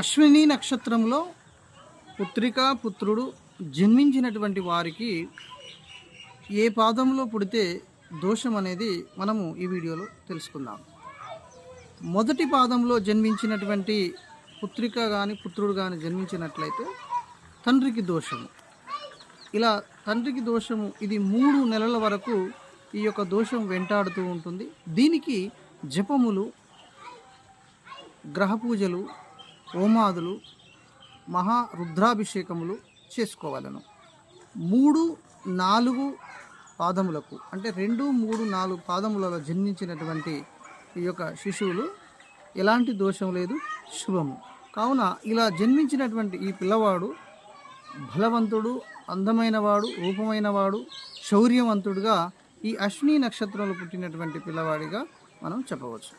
అశ్విని నక్షత్రంలో పుత్రిక పుత్రుడు జన్మించినటువంటి వారికి ఏ పాదంలో పుడితే దోషం అనేది మనము ఈ వీడియోలో తెలుసుకుందాం. మొదటి పాదంలో జన్మించినటువంటి పుత్రిక కానీ పుత్రుడు కానీ జన్మించినట్లయితే తండ్రికి దోషము. ఇలా తండ్రికి దోషము ఇది మూడు నెలల వరకు ఈ యొక్క దోషం వెంటాడుతూ ఉంటుంది. దీనికి జపములు గ్రహ పూజలు హోమాదులు మహా రుద్రాభిషేకములు చేసుకోవాలను. మూడు నాలుగు పాదములకు అంటే రెండు మూడు నాలుగు పాదములలో జన్మించినటువంటి ఈ యొక్క శిశువులు ఎలాంటి దోషం లేదు శుభము. కావున ఇలా జన్మించినటువంటి ఈ పిల్లవాడు బలవంతుడు అందమైనవాడు రూపమైనవాడు శౌర్యవంతుడుగా ఈ అశ్విని నక్షత్రంలో పుట్టినటువంటి పిల్లవాడిగా మనం చెప్పవచ్చు.